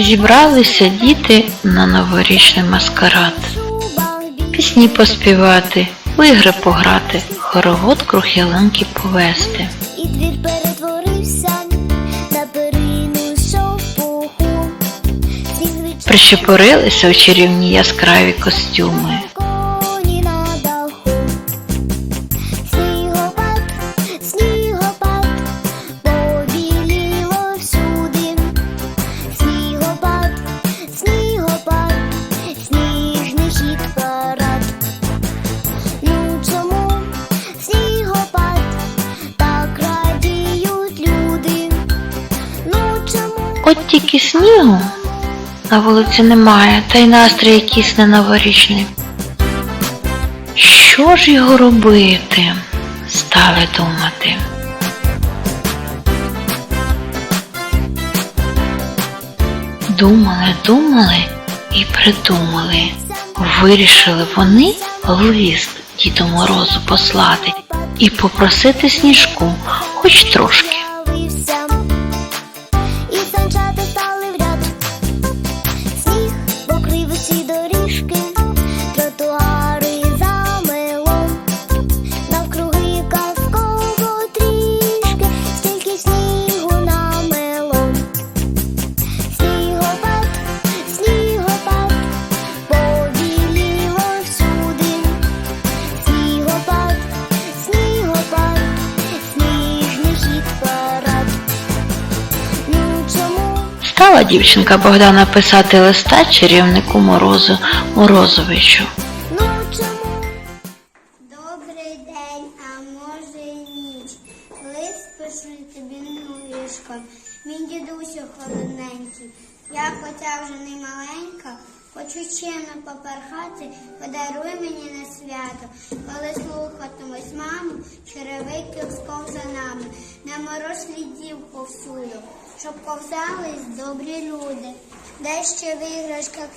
Зібралися діти на новорічний маскарад. Пісні поспівати, в ігри пограти, хоровод круг ялинки повести. І двір перетворився на перину шовпуху. Прищепорилися у чарівні яскраві костюми. Снігу на вулиці немає, та й настрій якийсь не новорічний. Що ж його робити? Стали думати. Думали, думали і придумали. Вирішили вони лист Діду Морозу послати і попросити сніжку хоч трошки. Стала дівчинка Богдана писати листа чарівнику Морозу Морозовичу. Ну? Добрий день, а може й ніч. Лист пишу тобі нишком. Мій дідусю холодненький. Я хоча вже не маленька, хочу чимно поперхати, подаруй мені на свято, коли слухатимусь маму, черевики сповза нами, на мороз слідів повсюду, щоб повзались добрі люди. де ще в іграшках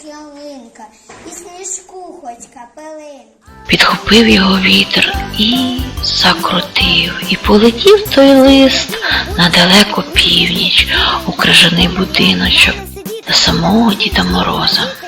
і сніжку хоч капелинка. Підхопив його вітер і закрутив, і полетів той лист на далеку північ у крижаний будиночок до самого Діда Мороза.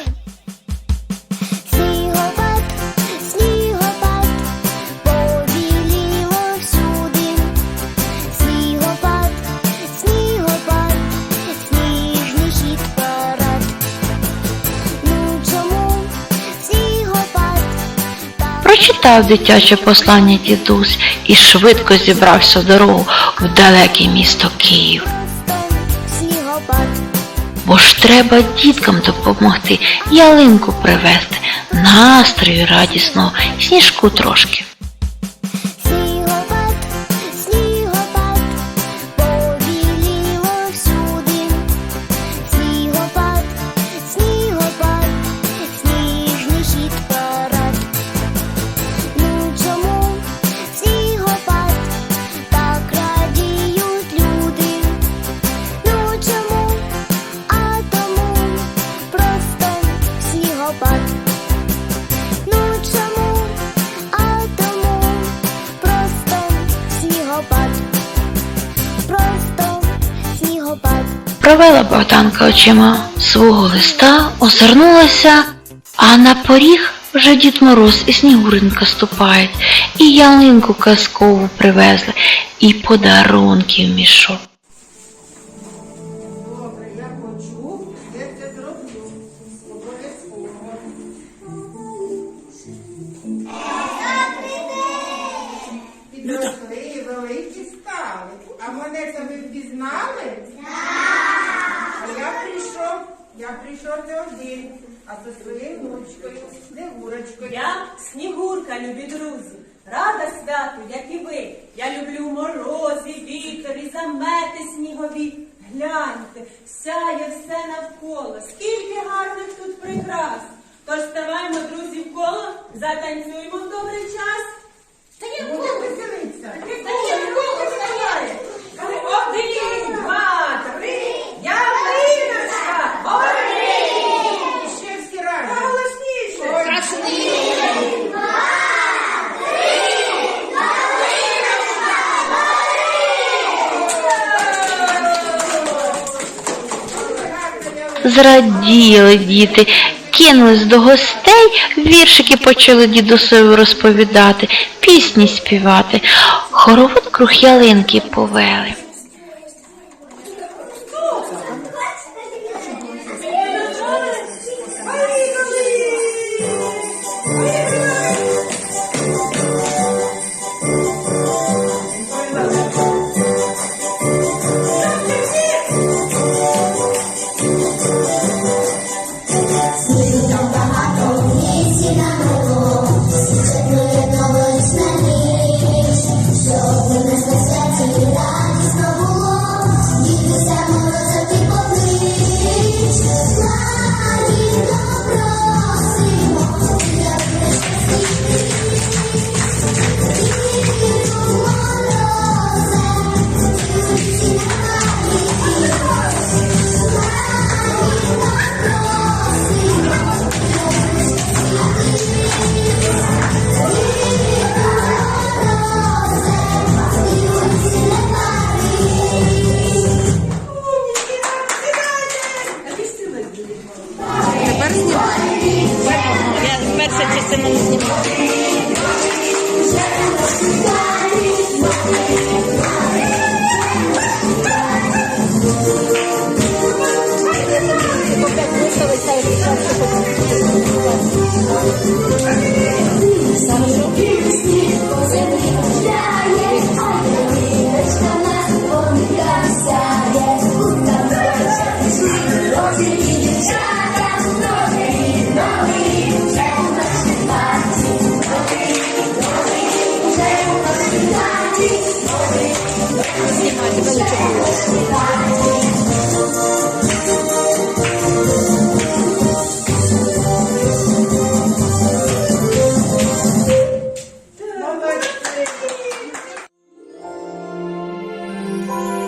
Прочитав дитяче послання дідусь і швидко зібрався в дорогу в далеке місто Київ. Бо ж треба діткам допомогти, ялинку привезти, настрою радісного, сніжку трошки. Провела Богданка очима свого листа, озирнулася, а на поріг вже Дід Мороз і Снігуринка ступають, і ялинку казкову привезли, і подарунків мішок. Внучкою, Снегурочкою. Я Снігурка, любі друзі. Рада святу, як і ви. Я люблю морози, вітер і замети снігові. Гляньте, сяє все навколо. Скільки гарних тут прикрас. Тож ставаймо, друзі, в коло, затанцюємо в добрий час. Та я Ну, не веселиться. Та я коло ставає. Один, два, три. Ялиночка, горить. Ще всі разом. Та голосніше. Гарна ялинка. Зраділи діти, кинулись до гостей, віршики почали дідусові розповідати, пісні співати. Хоровод круг ялинки повели. Bye.